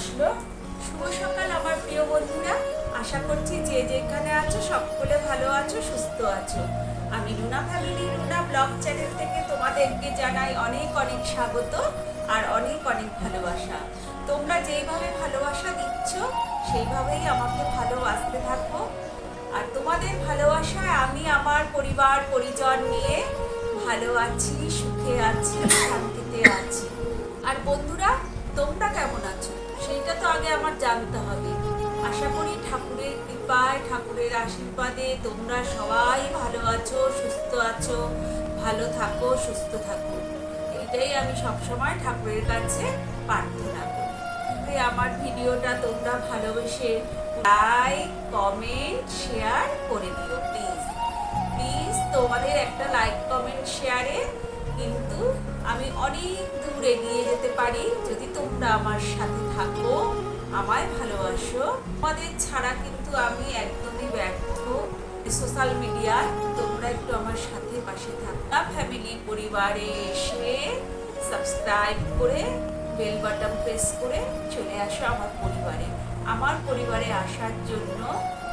আসলো। শুভ সকাল আমার প্রিয় বন্ধুরা। আশা করছি যে যেখানে আছো, সকলে ভালো আছো, সুস্থ আছো। আমি Runa family, Runa blog channel থেকে তোমাদেরকে জানাই অনেক অনেক স্বাগত আর অনেক অনেক ভালোবাসা। তোমরা যেইভাবে ভালোবাসা দিচ্ছ, সেইভাবেই আমাকে ভালোবাসতে থাকো। আর তোমাদের ভালোবাসায় আমি আমার পরিবার, পরিজন নিয়ে ভালো আছি, সুখে আছি, শান্তিতে আছি। আর বন্ধুরা, তোমরা কেমন জানতে হবে। আশা করি ঠাকুরের কৃপায়, ঠাকুরের আশীর্বাদে তোমরা সবাই ভালো আছো, সুস্থ আছো, ভালো থাকো, সুস্থ থাকো। এটাই আমি সবসময় ঠাকুরের কাছে প্রার্থনা করি। আমার ভিডিওটা তোমরা ভালোবেসে লাইক কমেন্ট শেয়ার করে দিও প্লিজ প্লিজ তোমাদের একটা লাইক কমেন্ট শেয়ারে কিন্তু আমি অনেক দূর এগিয়ে যেতে পারি যদি তোমরা আমার সাথে থাকো। আমায় ভালোবাসো। তোমাদের ছাড়া কিন্তু আমি একদমই ব্যর্থ। সোশ্যাল মিডিয়ায় তোমরা একটু আমার সাথে পাশে থাকা ফ্যামিলি পরিবারে এসে সাবস্ক্রাইব করে বেল বাটন প্রেস করে চলে আসো আমার পরিবারে। আমার পরিবারে আসার জন্য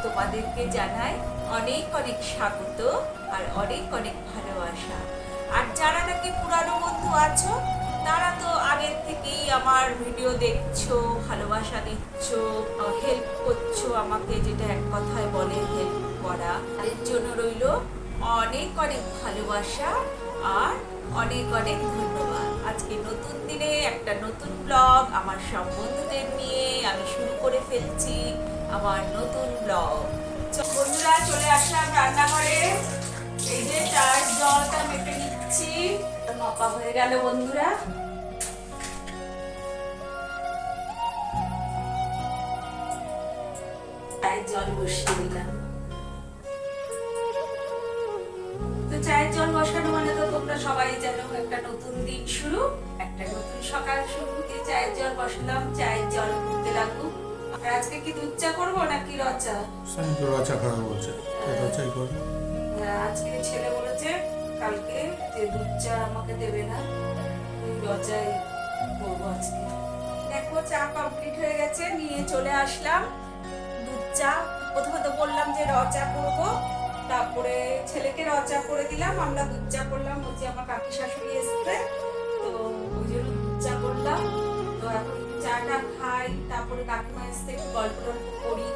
তোমাদেরকে জানাই অনেক অনেক স্বাগত আর অনেক অনেক ভালোবাসা। আর যারা নাকি পুরানো বন্ধু আছো, তারা তো আগের থেকেই আমার ভিডিও দেখছ, ভালোবাসা দিচ্ছ হেল্প করছ আমাকে যেটা এক কথায় বলে হেল্প করা। এর জন্য রইল অনেক অনেক ভালোবাসা আর অনেক অনেক ধন্যবাদ। আজকে নতুন দিনে একটা নতুন ব্লগ আমার সব বন্ধুদের নিয়ে আমি শুরু করে ফেলছি আমার নতুন ব্লগ বন্ধুরা, চলে আসলাম রান্নাঘরে। এই যে চার জলটা মেপে নিচ্ছি। মাপা হয়ে গেল বন্ধুরা। চায়ের জল বসিয়ে দিলাম। তো চায়ের জল বসানো মানে তো তোমরা সবাই জানো একটা নতুন দিন শুরু একটা নতুন সকাল শুরু। দিয়ে চায়ের জল বসালাম চায়ের জল ফুটতে লাগুক। আর আজকে কি দুধ চা করব নাকি রচা? রচা খাওয়া বলছে রচাই কর আহ, আজকে ছেলে বলেছে কালকে যে দুধ চা আমাকে দেবে না, ওই রচাই করব আজকে। দেখো, চা কমপ্লিট হয়ে গেছে, নিয়ে চলে আসলাম দুধ চা প্রথমে তো বললাম যে রচা করব, তারপরে ছেলেকে রচা করে দিলাম, আমরা দুধ চা করলাম যে আমার কাকি শাশুড়ি এসছে, তো ওই জন্য দুধ চা করলাম, তো এখন চাটা খাই, তারপরে কাকিমা এসছে, একটু গল্প টল্প করি।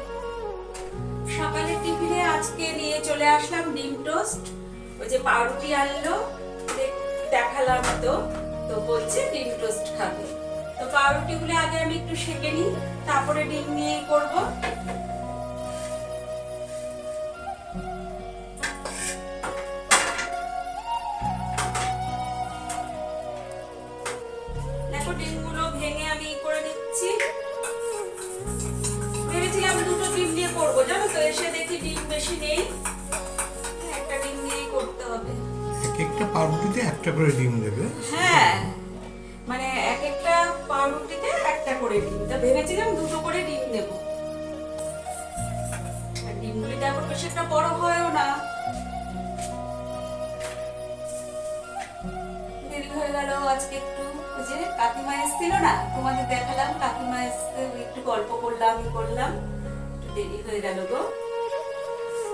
সকালে টিফিনে আজকে নিয়ে চলে আসলাম ডিম টোস্ট। ওই যে পাউরুটি আনলো দেখ- দেখালাম তো তো বলছে ডিম টোস্ট খাবে। তো পাউরুটিগুলো আগে আমি একটু সেকে নিই, তারপরে ডিম নিয়ে করব। আমি দুটো ডিম দিয়ে করব, জানো তো, এসে দেখি ডিম বেশি নেই। একটা পাউরুটিতে একটা করে ডিম দেবে। হ্যাঁ। মানে এক একটা পাউরুটিতে একটা করে ডিম। তা ভেবেছিলাম দুটো করে ডিম দেব। ডিমগুলি তো এখন বেশি একটা বড় হয়ও না। দেরি হয়ে গেল আজকে একটু। যে কাকিমা এসেছিল না, তোমাদের দেখালাম, কাকিমা ওই একটু গল্প করলাম করলাম। দেরি হয়ে গেল গো।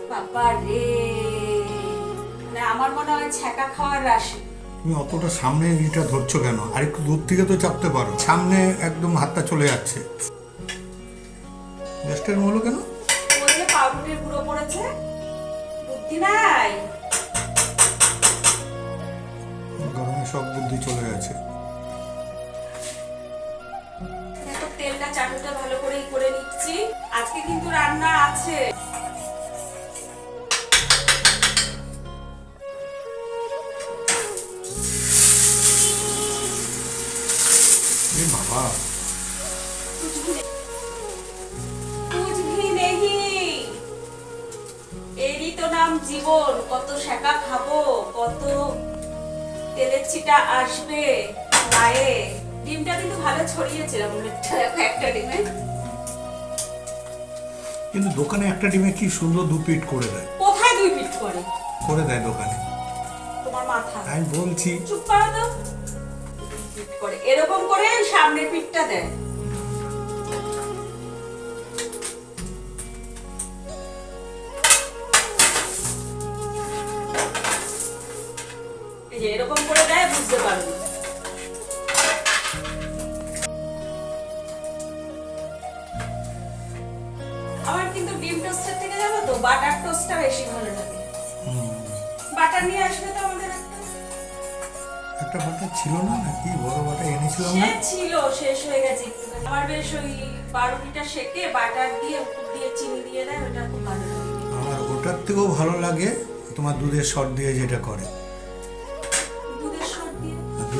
বাবা রে। মানে আমার মনে হয় ছ্যাঁকা খাওয়ার রাশি। তুমি অতটা সামনে ইটা ধরছো কেন? আর একটু দূর থেকে তো চাপতে পারো। সামনে একদম হাতটা চলে যাচ্ছে। গ্যাসটার হলো কেন? ওই যে পাউরুটির গুঁড়ো পড়েছে। বুদ্ধি নাই। গরমে সব বুদ্ধি চলে গেছে। তেলটা চাটুটা ভালো করেই করে নিচ্ছি। আজকে কিন্তু রান্না আছে। জীবন কত শাকা খাব কত তেলের ছিটা আসবে গায়ে ডিমটা কিন্তু ভালো ছড়িয়েছিলাম একটা ডিমে। কিন্তু দোকানে একটা ডিমে কি সুন্দর দু পিট করে দেয়? কোথায় দুই পিট করে? করে দেয় দোকানে। তোমার মাথা। আমি বলছি। চুপ করো তো। করে। এরকম করে সামনের পিঠটা দেয়। বুঝতে আমার কিন্তু ডিম টোস্টের থেকে যাব তো বাটার টোস্টটা বেশি ভালো লাগে। বাটার নিয়ে আসবে তো আমাদের একটা। বাটা ছিল না নাকি? বড় বাটা এনেছিলাম না? ছিল শেষ হয়ে গেছে। আমার বেশ ওই পাউরুটিটা সেকে বাটার দিয়ে দিয়ে চিনি দিয়ে দেয় ওটা খুব ভালো লাগে। আমার ওটার থেকেও ভালো লাগে তোমার দুধের শট দিয়ে যেটা করে।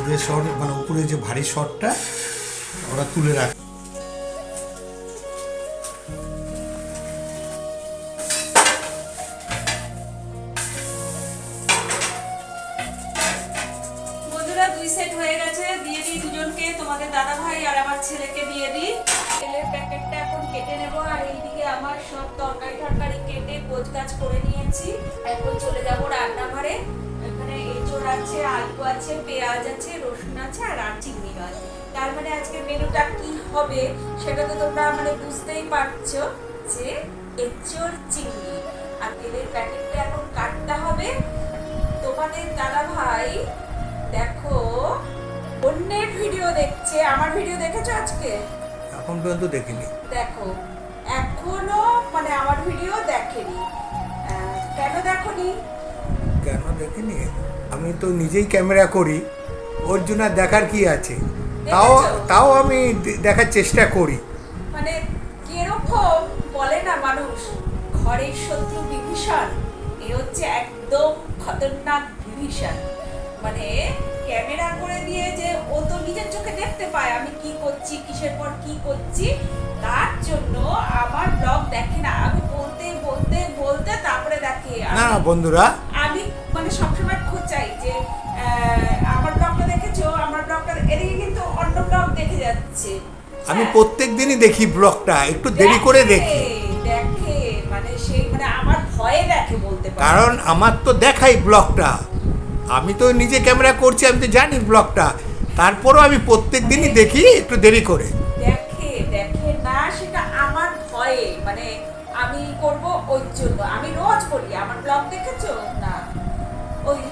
দুধের শট মানে উপরে যে ভারী শটটা, ওরা তুলে রাখে। সেট হয়ে গেছে। দিয়ে দিই দুজনকে, তোমাদের আর আমার ছেলেকে দিয়ে দিই। প্যাকেটটা এখন কেটে নেব, আর এইদিকে আমার সব তরকারি টরকারি কেটে গোছ গাছ করে নিয়েছি। এখন চলে যাব রান্নাঘরে। এঁচড় আছে আলু আছে পেঁয়াজ আছে রসুন আছে আর আর চিংড়ি মাছ। তার মানে আজকে মেনুটা কি হবে সেটা তো তোমরা মানে বুঝতেই পারছ যে এঁচড় চিংড়ি। আর তেলের প্যাকেটটা এখন কাটতে হবে। তোমাদের দাদা ভাই দেখো অন্যের ভিডিও দেখছে। আমার ভিডিও দেখেছ আজকে? এখন পর্যন্ত দেখিনি। দেখো এখনও মানে আমার ভিডিও দেখেনি। কেন দেখনি? কেন দেখিনি? আমি তো নিজেই ক্যামেরা করি। ওর জন্য দেখার কি আছে? তাও তাও আমি দেখার চেষ্টা করি। মানে কীরকম বলে না মানুষ? ঘরের শত্রু বিভীষণ এ হচ্ছে একদম খতরনাক বিভীষণ। মানে ক্যামেরা করে দিয়ে যে ও তো নিজের চোখে দেখতে পায় আমি কি করছি কিসের পর কি করছি তার জন্য আমার ব্লগ দেখে না। আমি বলতে বলতে বলতে তারপরে দেখে না বন্ধুরা আমি মানে সবসময় খোঁচাই যে আমার ব্লগটা দেখেছ আমার ব্লগটা এদিকে কিন্তু অন্য ব্লগ দেখে যাচ্ছে। আমি হ্যাঁ। প্রত্যেক দিনই দেখি ব্লগটা একটু দেরি করে দেখি। দেখে মানে সেই মানে আমার ভয়ে দেখে বলতে কারণ আমার তো দেখাই ব্লগটা। আমি তো নিজে ক্যামেরা করছি আমি তো জানি ব্লগটা। তারপরও আমি প্রত্যেক দিনই দেখি একটু দেরি করে। দেখে দেখে না সেটা আমার ভয়ে। মানে আমি করব ওই জন্য। আমি রোজ বলি আমার ব্লগ দেখেছ?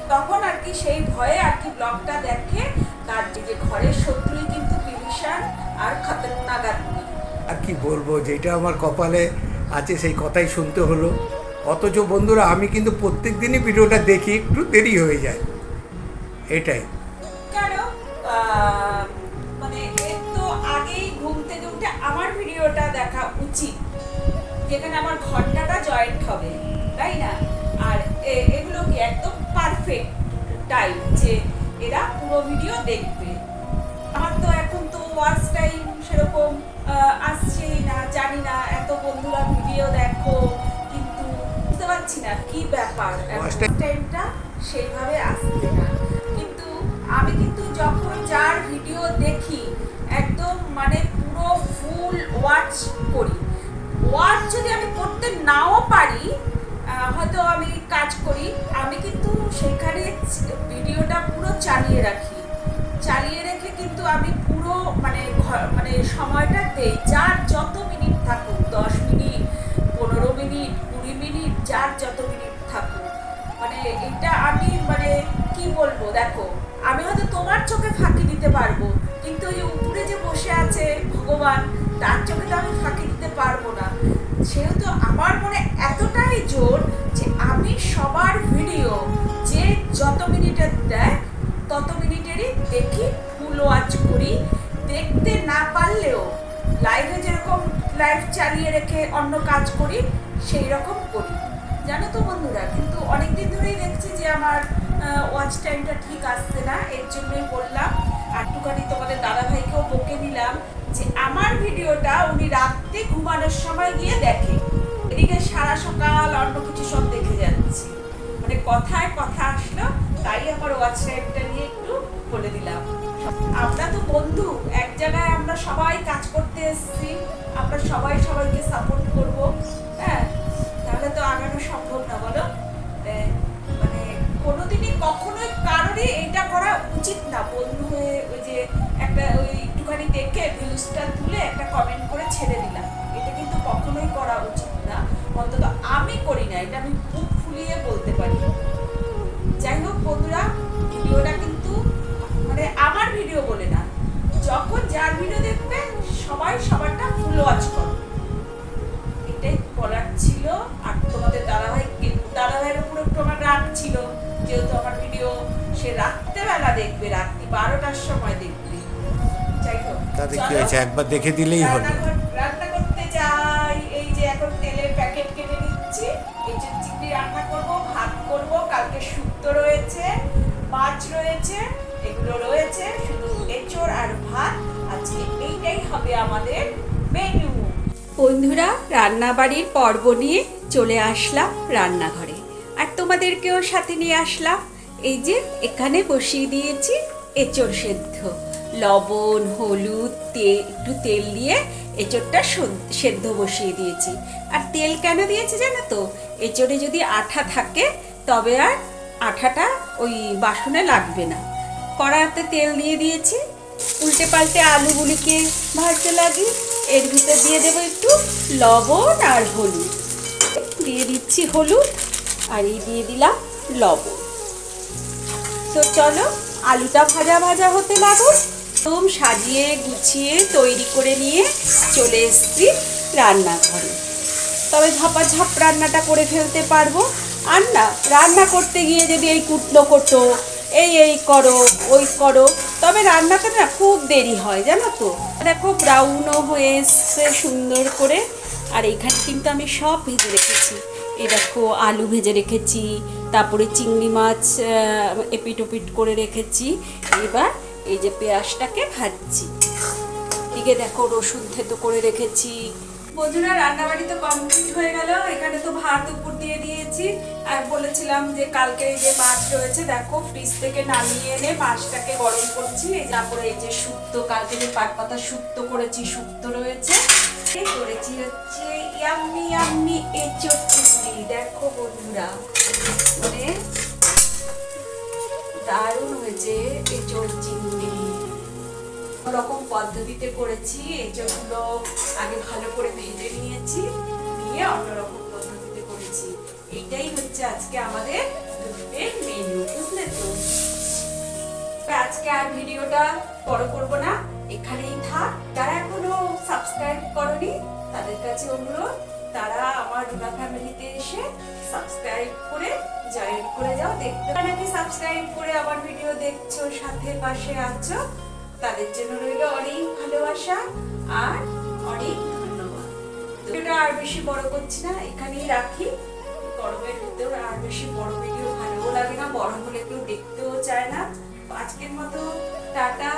তখন আর কি সেই ভয়ে আর কি ব্লগটা দেখে তার যে ঘরের শত্রুই কিন্তু বিভীষণ আর খতরনাক আদমি। আর কি বলব যেটা আমার কপালে আছে সেই কথাই শুনতে হলো। অথচ বন্ধুরা আমি কিন্তু প্রত্যেক দিনই ভিডিওটা দেখি একটু দেরি হয়ে যায়। এটাই। কেন? মানে তো আগেই ঘুম থেকে উঠে আমার ভিডিওটা দেখা উচিত যেখানে আমার ঘন্টাটা জয়েন্ট হবে তাই না? আর এ- এগুলো কি একদম পারফেক্ট টাইম যে এরা পুরো ভিডিও দেখবে। আমার তো এখন তো ওয়াচ টাইম সেরকম আসছেই না জানি না এত বন্ধুরা ভিডিও দেখো কিন্তু বুঝতে পারছি না কি ব্যাপার। টাইমটা সেইভাবে আসছে না। কিন্তু আমি কিন্তু যখন যার ভিডিও দেখি একদম মানে পুরো ফুল ওয়াচ করি। ওয়াচ যদি আমি করতে নাও পারি হয়তো আমি কাজ করি। আমি কিন্তু সেখানে ভিডিওটা পুরো চালিয়ে রাখি। চালিয়ে রেখে কিন্তু আমি পুরো মানে মানে সময়টা দেই। যার যত মিনিট থাকুক, দশ মিনিট, পনেরো মিনিট, কুড়ি মিনিট, যার যত মিনিট থাকুক। মানে এটা আমি মানে কি বলব, দেখো, আমি হয়তো তোমার চোখে ফাঁকি দিতে পারব, কিন্তু ওই উপরে যে বসে আছে ভগবান, তার চোখে তো আমি ফাঁকি দিতে পারব না। সেহেতু আমার মনে এতটাই জোর যে আমি সবার ভিডিও যে যত মিনিটের দেয়, তত মিনিটেরই দেখি, ফুল ওয়াচ করি। দেখতে না পারলেও লাইভে যেরকম লাইভ চালিয়ে রেখে অন্য কাজ করি সেই রকম করি। জানো তো বন্ধুরা, কিন্তু অনেকদিন ধরেই দেখছি যে আমার ওয়াচ টাইমটা ঠিক আসছে না, এর জন্যই বললাম। একটুখানি তোমাদের দাদা ভাইকেও বকে নিলাম যে আমার ভিডিওটা উনি রাত্রে ঘুমানোর সময় গিয়ে দেখে। এদিকে সারা সকাল অন্য কিছু সব দেখে যাচ্ছি। মানে কথায় কথা আসলো, তাই আমার ওয়াচ টাইমটা নিয়ে একটু বলে দিলাম। আমরা তো বন্ধু, এক জায়গায় আমরা সবাই কাজ করতে এসেছি, আমরা সবাই সবাইকে সাপোর্ট করব হ্যাঁ? তাহলে তো আগানো সম্ভব না, বলো? মানে কোনোদিনই কখনোই কারোরই এটা করা উচিত না। বন্ধু হয়ে ওই যে একটা, ওই একটুখানি দেখে ভিউজটা তুলে একটা কমেন্ট করে ছেড়ে দিলাম। অন্তত আমি করি না এটা আমি বুক ফুলিয়ে বলতে পারি। যাই হোক বন্ধুরা ভিডিওটা কিন্তু মানে আমার ভিডিও বলে না যখন যার ভিডিও দেখবে সবাই সবারটা ফুল ওয়াচ করো। এটাই বলার ছিল আর তোমাদের দাদাভাইকে দাদাভাইয়ের উপর একটু আমার রাগ ছিল যেহেতু আমার ভিডিও সে রাত্রেবেলা দেখবে রাত্রি বারোটার সময় দেখবে। যাই হোক তাতে কি হয়েছে? একবার দেখে দিলেই হলো রান্নাঘর- রান্না করতে যাই এই যে এখন তেলের রয়েছে মাছ রয়েছে, এগুলো রয়েছে, শুধু এঁচড় আর ভাত। আজকে এইটাই হবে আমাদের মেনু বন্ধুরা, রান্নাবাড়ির পর্ব নিয়ে চলে আসলাম রান্নাঘরে। আর তোমাদেরকেও সাথে নিয়ে আসলাম। এই যে, এখানে বসিয়ে দিয়েছি এঁচড় সেদ্ধ। লবণ, হলুদ তেল একটু তেল দিয়ে এঁচড়টা সেদ্ধ বসিয়ে দিয়েছি। আর তেল কেন দিয়েছি জানো তো? এঁচড়ে যদি আঠা থাকে, তবে আর আঠাটা ওই বাসনে লাগবে না। কড়াতে তেল দিয়ে দিয়েছি। উল্টে পাল্টে আলুগুলিকে ভাজতে লাগি। এর ভিতর দিয়ে দেবো একটু লবণ আর হলুদ। দিয়ে দিচ্ছি হলুদ আর এই দিয়ে দিলাম লবণ। তো চলো, আলুটা ভাজা ভাজা হতে লাগুক। একদম সাজিয়ে গুছিয়ে তৈরি করে নিয়ে চলে এসেছি রান্নাঘরে। তবে ঝাপাঝাপ রান্নাটা করে ফেলতে পারব। আর না রান্না করতে গিয়ে যদি এই কুটলো কোটো এই এই করো ওই করো তবে রান্নাটা না খুব দেরি হয় জানো তো? দেখো ব্রাউনও হয়ে এসছে সুন্দর করে আর এখানে কিন্তু আমি সব ভেজে রেখেছি। এই দেখো আলু ভেজে রেখেছি তারপরে চিংড়ি মাছ আহ, এপিট ওপিট করে রেখেছি এবার এই যে পেঁয়াজটাকে ভাজছি। এদিকে দেখো রসুন থেতো করে রেখেছি বন্ধুরা, রান্নাবাড়ি তো কমপ্লিট হয়ে গেল। এখানে তো ভাত উপর দিয়ে দিয়েছি। আর বলেছিলাম যে কালকে এই যে মাছ রয়েছে, দেখো ফ্রিজ থেকে নামিয়ে এনে মাছটাকে গরম করছি। এই তারপরে এই যে শুক্তো, কালকে যে পাট পাতা শুক্তো করেছি, শুক্তো রয়েছে। এই করেছি হচ্ছে ইয়াম্মি ইয়াম্মি এঁচোড় চিংড়ি। দেখো বন্ধুরা মানে দারুণ হয়েছে এঁচোড় চিংড়ি। রকম পদ্ধতিতে করেছি এঁচড়গুলো আগে ভালো করে ভেজে নিয়েছি, নিয়ে অন্যরকম পদ্ধতিতে করেছি। এইটাই হচ্ছে আজকে আমাদের দুপুরের মেনু বুঝলে তো? আজকে আর ভিডিওটা বড় করব না, এখানেই থাক। যারা এখনও সাবস্ক্রাইব করনি, তাদের কাছে অনুরোধ, তারা আমার রুনা ফ্যামিলিতে এসে সাবস্ক্রাইব করে জয়েন করে যাও। দেখতে নাকি সাবস্ক্রাইব করে আমার ভিডিও দেখছ, সাথে পাশে আছো। তাদের জন্য রইল অনেক ভালোবাসা আর অনেক ধন্যবাদ। ভিডিওটা আর বেশি বড় করছি না, এখানেই রাখি। গরমের ভিতর আর বেশি বড় ভিডিও ভালো লাগে না বড় হলে কেউ দেখতেও চায় না। আজকের মতো টাটা।